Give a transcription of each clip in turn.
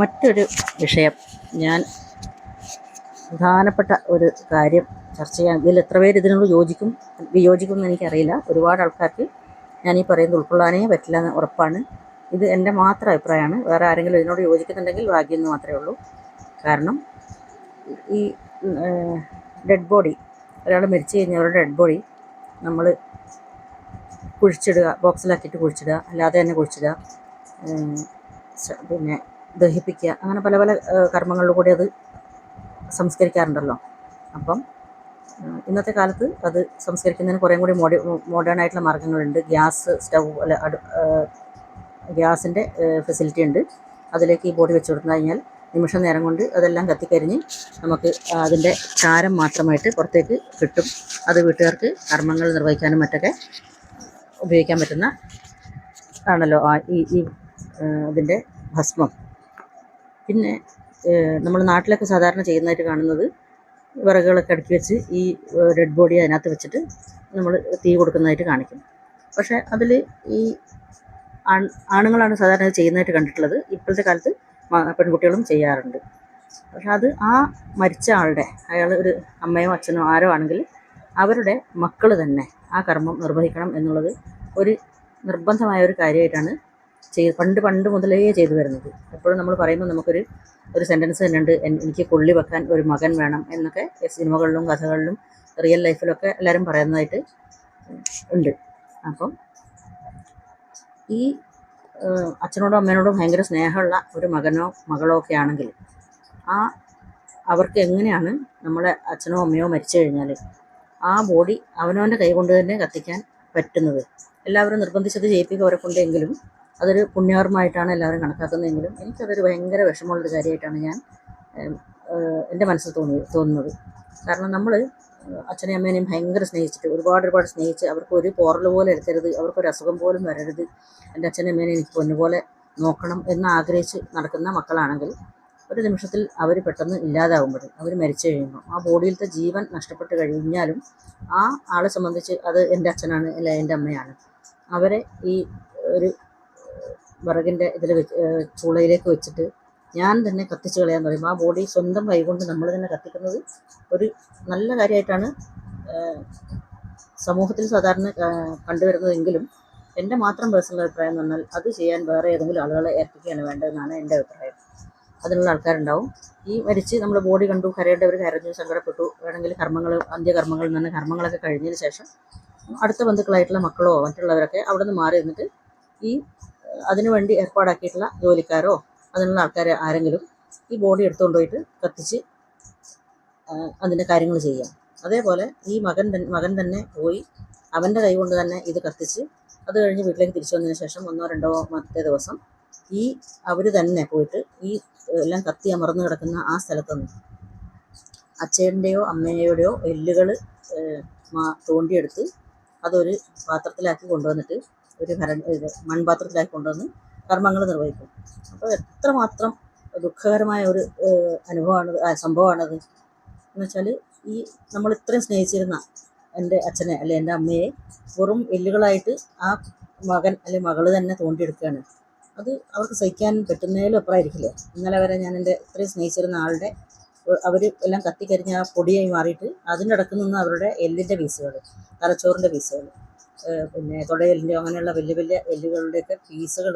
മറ്റൊരു വിഷയം. ഞാൻ പ്രധാനപ്പെട്ട ഒരു കാര്യം ചർച്ച ചെയ്യാൻ ഇതിൽ എത്ര പേര് ഇതിനോട് യോജിക്കും വിയോജിക്കും എന്ന് എനിക്കറിയില്ല. ഒരുപാട് ആൾക്കാർക്ക് ഞാൻ ഈ പറയുന്നത് ഉൾക്കൊള്ളാനേ പറ്റില്ല എന്ന് ഉറപ്പാണ്. ഇത് എന്റെ മാത്രം അഭിപ്രായമാണ്. വേറെ ആരെങ്കിലും ഇതിനോട് യോജിക്കുന്നുണ്ടെങ്കിൽ ഭാഗ്യം എന്ന് മാത്രമേ ഉള്ളൂ. കാരണം ഈ ഡെഡ് ബോഡി ഒരാൾ മരിച്ചു കഴിഞ്ഞവരുടെ ഡെഡ് ബോഡി നമ്മൾ കുഴിച്ചിടുക ബോക്സിലാക്കിയിട്ട് കുഴിച്ചിടുക അല്ലാതെ തന്നെ കുഴിച്ചിടുക. പിന്നെ ദഹിപ്പിക്കുക. അങ്ങനെ പല പല കർമ്മങ്ങളിലൂടെ അത് സംസ്കരിക്കാറുണ്ടല്ലോ. അപ്പം ഇന്നത്തെ കാലത്ത് അത് സംസ്കരിക്കുന്നതിന് കുറേ കൂടി മോഡേ മോഡേൺ ആയിട്ടുള്ള മാർഗങ്ങളുണ്ട് ഗ്യാസ് സ്റ്റൗ അല്ല അടു ഗ്യാസിന്റെ ഫെസിലിറ്റി ഉണ്ട്. അതിലേക്ക് ഈ ബോഡി വെച്ച് കൊടുത്തു കഴിഞ്ഞാൽ നിമിഷ നേരം കൊണ്ട് അതെല്ലാം കത്തിക്കരിഞ്ഞ് നമുക്ക് അതിന്റെ ചാരം മാത്രമായിട്ട് പുറത്തേക്ക് കിട്ടും. അത് വീട്ടുകാർക്ക് കർമ്മങ്ങൾ നിർവഹിക്കാനും മറ്റൊക്കെ ഉപയോഗിക്കാൻ പറ്റുന്ന ആണല്ലോ ഈ ഈ ഇതിന്റെ ഭസ്മം. പിന്നെ നമ്മൾ നാട്ടിലൊക്കെ സാധാരണ ചെയ്യുന്നതായിട്ട് കാണുന്നത് വിറകുകളൊക്കെ അടുക്കി വെച്ച് ഈ ഡെഡ് ബോഡി അതിനകത്ത് വെച്ചിട്ട് നമ്മൾ തീ കൊടുക്കുന്നതായിട്ട് കാണിക്കും. പക്ഷേ അതിൽ ഈ ആൺ ആണുങ്ങളാണ് സാധാരണ ചെയ്യുന്നതായിട്ട് കണ്ടിട്ടുള്ളത്. ഇപ്പോഴത്തെ കാലത്ത് പെൺകുട്ടികളും ചെയ്യാറുണ്ട്. പക്ഷെ അത് ആ മരിച്ച ആളുടെ അയാൾ ഒരു അമ്മയോ അച്ഛനോ ആരോ ആണെങ്കിൽ അവരുടെ മക്കൾ തന്നെ ആ കർമ്മം നിർവഹിക്കണം എന്നുള്ളത് ഒരു നിർബന്ധമായ ഒരു കാര്യമായിട്ടാണ് ചെയ്ത് പണ്ട് പണ്ട് മുതലേ ചെയ്തു വരുന്നത്. എപ്പോഴും നമ്മൾ പറയുമ്പോൾ നമുക്കൊരു ഒരു സെന്റൻസ് തന്നെ ഉണ്ട് എനിക്ക് കൊള്ളി വെക്കാൻ ഒരു മകൻ വേണം എന്നൊക്കെ സിനിമകളിലും കഥകളിലും റിയൽ ലൈഫിലൊക്കെ എല്ലാവരും പറയുന്നതായിട്ട് ഉണ്ട്. അപ്പം ഈ അച്ഛനോടും അമ്മേനോടും ഭയങ്കര സ്നേഹമുള്ള ഒരു മകനോ മകളോ ഒക്കെ ആണെങ്കിൽ ആ അവർക്ക് എങ്ങനെയാണ് നമ്മുടെ അച്ഛനോ അമ്മയോ മരിച്ചു കഴിഞ്ഞാൽ ആ ബോഡി അവനവന്റെ കൈ കൊണ്ട് തന്നെ കത്തിക്കാൻ പറ്റുന്നത്? എല്ലാവരും നിർബന്ധിച്ചത് ചെയ്യിപ്പിക്കുക അവരെ കൊണ്ടെങ്കിലും അതൊരു പുണ്യാർമായിട്ടാണ് എല്ലാവരും കണക്കാക്കുന്നതെങ്കിലും എനിക്കതൊരു ഭയങ്കര വിഷമമുള്ളൊരു കാര്യമായിട്ടാണ് ഞാൻ എന്റെ മനസ്സിൽ തോന്നി തോന്നുന്നത്. കാരണം നമ്മൾ അച്ഛനെയും അമ്മേനെയും ഭയങ്കര സ്നേഹിച്ചിട്ട് ഒരുപാട് ഒരുപാട് സ്നേഹിച്ച് അവർക്ക് ഒരു പോറൽ പോലെ എടുക്കരുത് അവർക്കൊരു അസുഖം പോലും വരരുത് എന്റെ അച്ഛനും അമ്മേനെയും എനിക്ക് പൊന്നുപോലെ നോക്കണം എന്ന് ആഗ്രഹിച്ച് നടക്കുന്ന മക്കളാണെങ്കിൽ ഒരു നിമിഷത്തിൽ അവർ പെട്ടെന്ന് ഇല്ലാതാവുമ്പോൾ അവർ മരിച്ചു കഴിയുമ്പോൾ ആ ബോഡിയിലത്തെ ജീവൻ നഷ്ടപ്പെട്ട് കഴിഞ്ഞാലും ആ ആളെ സംബന്ധിച്ച് അത് എന്റെ അച്ഛനാണ് അല്ല എന്റെ അമ്മയാണ്. അവരെ ഈ ഒരു വിറകിന്റെ ഇതിൽ വെച്ച് ചൂളയിലേക്ക് വെച്ചിട്ട് ഞാൻ തന്നെ കത്തിച്ച് കളയാൻ പറയുമ്പോൾ ആ ബോഡി സ്വന്തം കൈകൊണ്ട് നമ്മൾ തന്നെ കത്തിക്കുന്നത് ഒരു നല്ല കാര്യമായിട്ടാണ് സമൂഹത്തിൽ സാധാരണ കണ്ടുവരുന്നതെങ്കിലും എന്റെ മാത്രം പേഴ്സണൽ അഭിപ്രായം എന്ന് പറഞ്ഞാൽ അത് ചെയ്യാൻ വേറെ ഏതെങ്കിലും ആളുകളെ ഏൽപ്പിക്കുകയാണ് വേണ്ടതെന്നാണ് എന്റെ അഭിപ്രായം. അതിനുള്ള ആൾക്കാരുണ്ടാവും. ഈ മരിച്ച് നമ്മൾ ബോഡി കണ്ടു കരയേണ്ടവർ കരഞ്ഞു സങ്കടപ്പെട്ടു വേണമെങ്കിൽ കർമ്മങ്ങൾ അന്ത്യകർമ്മങ്ങൾ എന്ന് പറഞ്ഞ കർമ്മങ്ങളൊക്കെ കഴിഞ്ഞതിന് ശേഷം അടുത്ത ബന്ധുക്കളായിട്ടുള്ള മക്കളോ മറ്റുള്ളവരൊക്കെ അവിടെ നിന്ന് മാറി നിന്നിട്ട് ഈ അതിനുവേണ്ടി ഏർപ്പാടാക്കിയിട്ടുള്ള ജോലിക്കാരോ അതിനുള്ള ആൾക്കാർ ആരെങ്കിലും ഈ ബോഡി എടുത്തുകൊണ്ട് പോയിട്ട് കത്തിച്ച് അതിന്റെ കാര്യങ്ങൾ ചെയ്യാം. അതേപോലെ ഈ മകൻ തന്നെ മകൻ തന്നെ പോയി അവന്റെ കൈ കൊണ്ട് തന്നെ ഇത് കത്തിച്ച് അത് കഴിഞ്ഞ് വീട്ടിലേക്ക് തിരിച്ചു വന്നതിന് ശേഷം ഒന്നോ രണ്ടോ മറ്റേ ദിവസം ഈ അവർ തന്നെ പോയിട്ട് ഈ എല്ലാം കത്തി അമർന്ന് കിടക്കുന്ന ആ സ്ഥലത്തുനിന്ന് അച്ഛന്റെയോ അമ്മയുടെയോ എല്ലുകൾ തോണ്ടിയെടുത്ത് അതൊരു പാത്രത്തിലാക്കി കൊണ്ടുവന്നിട്ട് ഒരു ഭര ഇത് മൺപാത്രത്തിലാക്കി കൊണ്ടുവന്ന് കർമ്മങ്ങൾ നിർവഹിക്കും. അപ്പോൾ എത്രമാത്രം ദുഃഖകരമായ ഒരു അനുഭവമാണത് സംഭവമാണത്. എന്ന് വെച്ചാൽ ഈ നമ്മൾ ഇത്രയും സ്നേഹിച്ചിരുന്ന എന്റെ അച്ഛനെ അല്ലെ എന്റെ അമ്മയെ വെറും എല്ലുകളായിട്ട് ആ മകൻ അല്ലെ മകൾ തന്നെ തോണ്ടിയെടുക്കുകയാണ്. അത് അവർക്ക് സഹിക്കാൻ പറ്റുന്നതിലും അപ്പുറമായിരിക്കില്ലേ? ഇന്നലെ വരെ ഞാൻ എന്റെ ഇത്രയും സ്നേഹിച്ചിരുന്ന ആളുടെ അവർ എല്ലാം കത്തിക്കരിഞ്ഞ ആ പൊടിയായി മാറിയിട്ട് അതിന്റെ ഇടയ്ക്ക് നിന്ന് അവരുടെ എല്ലിന്റെ പീസുകൾ തലച്ചോറിന്റെ പീസുകൾ പിന്നെ തുടയലിന്റെ അങ്ങനെയുള്ള വലിയ വലിയ എല്ലുകളുടെയൊക്കെ പീസുകൾ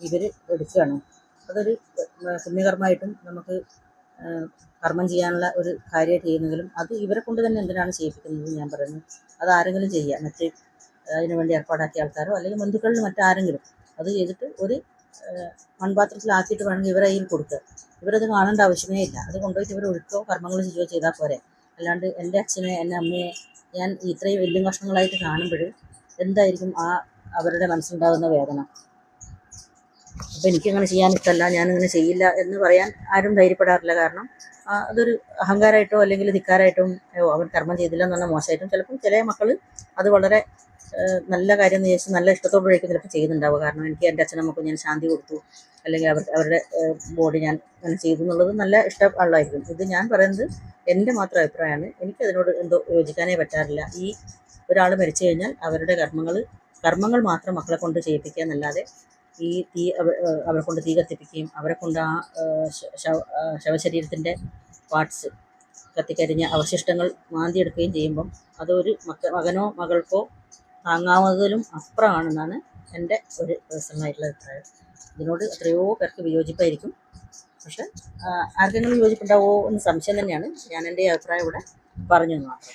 ഇവർ എടുക്കുകയാണ്. അതൊരു പുണ്യകർമ്മമായിട്ടും നമുക്ക് കർമ്മം ചെയ്യാനുള്ള ഒരു കാര്യമായിട്ട് ചെയ്യുന്നെങ്കിലും അത് ഇവരെ കൊണ്ട് തന്നെ എന്തിനാണ് ചെയ്യിപ്പിക്കുന്നത് ഞാൻ പറയുന്നത് അത് ആരെങ്കിലും ചെയ്യുക മറ്റ് അതിനു വേണ്ടി ഏർപ്പാടാക്കിയ ആൾക്കാരോ അല്ലെങ്കിൽ ബന്ധുക്കളിൽ മറ്റാരെങ്കിലും അത് ചെയ്തിട്ട് ഒരു മൺപാത്രത്തിലാക്കിയിട്ട് വേണമെങ്കിൽ ഇവരെ കയ്യിൽ കൊടുക്കുക. ഇവരത് കാണേണ്ട ആവശ്യമേ ഇല്ല. അത് കൊണ്ടുപോയിട്ട് ഇവർ ഒഴുക്കോ കർമ്മങ്ങൾ ചെയ്യുകയോ ചെയ്താൽ പോരെ. അല്ലാണ്ട് എന്റെ അച്ഛനെ എന്റെ അമ്മയെ ഞാൻ ഇത്രയും വലിയ കഷ്ണങ്ങളായിട്ട് കാണുമ്പോൾ എന്തായിരിക്കും ആ അവരുടെ മനസ്സിലുണ്ടാകുന്ന വേദന? അപ്പം എനിക്കങ്ങനെ ചെയ്യാൻ ഇഷ്ടമല്ല ഞാനിങ്ങനെ ചെയ്യില്ല എന്ന് പറയാൻ ആരും ധൈര്യപ്പെടാറില്ല. കാരണം അതൊരു അഹങ്കാരമായിട്ടോ അല്ലെങ്കിൽ ധിക്കാരായിട്ടോ അവർ കർമ്മം ചെയ്തില്ല എന്ന് പറഞ്ഞാൽ മോശമായിട്ടും ചിലപ്പം ചില മക്കൾ അത് വളരെ നല്ല കാര്യം എന്ന് ചോദിച്ചാൽ നല്ല ഇഷ്ടത്തോടെയായിരിക്കും ചിലപ്പോൾ ചെയ്യുന്നുണ്ടാവുക. കാരണം എനിക്ക് എന്റെ അച്ഛനമ്മക്കും ഞാൻ ശാന്തി കൊടുത്തു. അല്ലെങ്കിൽ അവർ അവരുടെ ബോഡി ഞാൻ അങ്ങനെ ചെയ്തു എന്നുള്ളത് നല്ല ഇഷ്ടമുള്ളതായിരിക്കും ഇത് ഞാൻ പറയുന്നത് എന്റെ മാത്രം അഭിപ്രായമാണ്. എനിക്കതിനോട് എന്തോ യോജിക്കാനേ പറ്റാറില്ല. ഈ ഒരാൾ മരിച്ചു കഴിഞ്ഞാൽ അവരുടെ കർമ്മങ്ങൾ കർമ്മങ്ങൾ മാത്രം മക്കളെ കൊണ്ട് ചെയ്യിപ്പിക്കുക എന്നല്ലാതെ ഈ തീ അവരെ കൊണ്ട് തീ കത്തിപ്പിക്കുകയും അവരെ കൊണ്ട് ആ ശവ- ശവശരീരത്തിന്റെ പാർട്സ് കത്തിക്കരിഞ്ഞ അവശിഷ്ടങ്ങൾ മാന്തിയെടുക്കുകയും ചെയ്യുമ്പം അതൊരു മക്ക മകനോ മകൾക്കോ താങ്ങാവുന്നതിലും അപ്പുറമാണെന്നാണ് എന്റെ ഒരു പേഴ്സണലായിട്ടുള്ള അഭിപ്രായം. ഇതിനോട് എത്രയോ പേർക്ക് വിയോജിപ്പായിരിക്കും. പക്ഷെ ആർക്കെങ്കിലും വിയോജിപ്പുണ്ടാവുമോ എന്ന് സംശയം തന്നെയാണ് ഞാൻ എന്റെ അഭിപ്രായം ഇവിടെ പറഞ്ഞു എന്ന് മാത്രം.